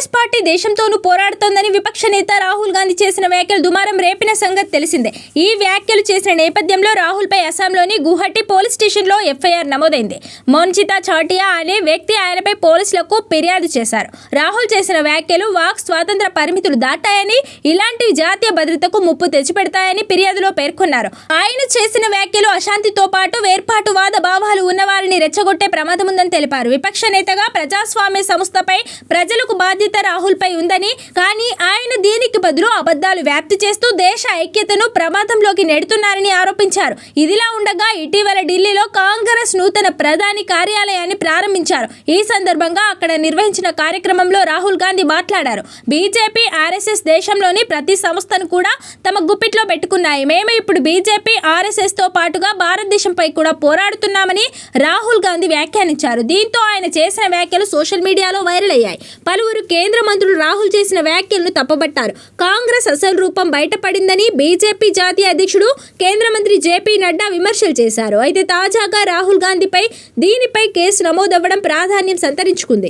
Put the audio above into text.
Congress party దేశంతోనూ పోరాడుతోందని విపక్ష నేత రాహుల్ గాంధీ చేసిన వ్యాఖ్యలు దుమారం రేపిన సంగతి తెలిసిందే. ఈ వ్యాఖ్యలు చేసిన నేపథ్యంలో రాహుల్ పై అస్సాంలోని గుహటి పోలీస్ స్టేషన్లో ఎఫ్ఐఆర్ నమోదైంది. మోన్జితా చాటియా అనే వ్యక్తి ఆయనపై పోలీసులకు ఫిర్యాదు చేశారు. రాహుల్ చేసిన వ్యాఖ్యలు వాక్ స్వాతంత్ర పరిమితులు దాటాయని ఇలాంటివి జాతీయ భద్రతకు ముప్పు తెచ్చిపెడతాయని ఫిర్యాదులో పేర్కొన్నారు. ఆయన చేసిన వ్యాఖ్యలు అశాంతితో పాటు వేర్పాటువాద భావాలు ఉన్నవారు రెచ్చగొట్టే ప్రమాదం ఉందని తెలిపారు. విపక్ష నేతగా ప్రజాస్వామ్య సంస్థపై ప్రజలకు బాధ్యత రాహుల్పై ఉందని కానీ ఆయన బదులు అబద్ధాలు వ్యాప్తి చేస్తూ దేశ ఐక్యతను ప్రమాదంలోకి నెడుతున్నారని ఆరోపించారు. ఇదిలా ఉండగా ఇటీవల ఢిల్లీలో కాంగ్రెస్ నూతన ప్రధాని కార్యాలయాన్ని ప్రారంభించారు. ఈ సందర్భంగా అక్కడ నిర్వహించిన కార్యక్రమంలో రాహుల్ గాంధీ మాట్లాడారు. బీజేపీ ఆర్ఎస్ఎస్ దేశంలోని ప్రతి సంస్థను కూడా తమ గుప్పిట్లో పెట్టుకున్నాయి. మేము ఇప్పుడు బీజేపీ ఆర్ఎస్ఎస్తో పాటుగా భారతదేశంపై కూడా పోరాడుతున్నామని రాహుల్ గాంధీ వ్యాఖ్యానించారు. దీంతో ఆయన చేసిన వ్యాఖ్యలు సోషల్ మీడియాలో వైరల్ అయ్యాయి. పలువురు కేంద్ర మంత్రులు రాహుల్ చేసిన వ్యాఖ్యలను తప్పబట్టారు కాంగ్రెస్ అసలు రూపం బయటపడిందని బీజేపీ జాతీయ అధ్యక్షుడు కేంద్ర మంత్రి జేపీ నడ్డా విమర్శలు చేశారు. అయితే తాజాగా రాహుల్ గాంధీపై దీనిపై కేసు నమోదవ్వడం ప్రాధాన్యం సంతరించుకుంది.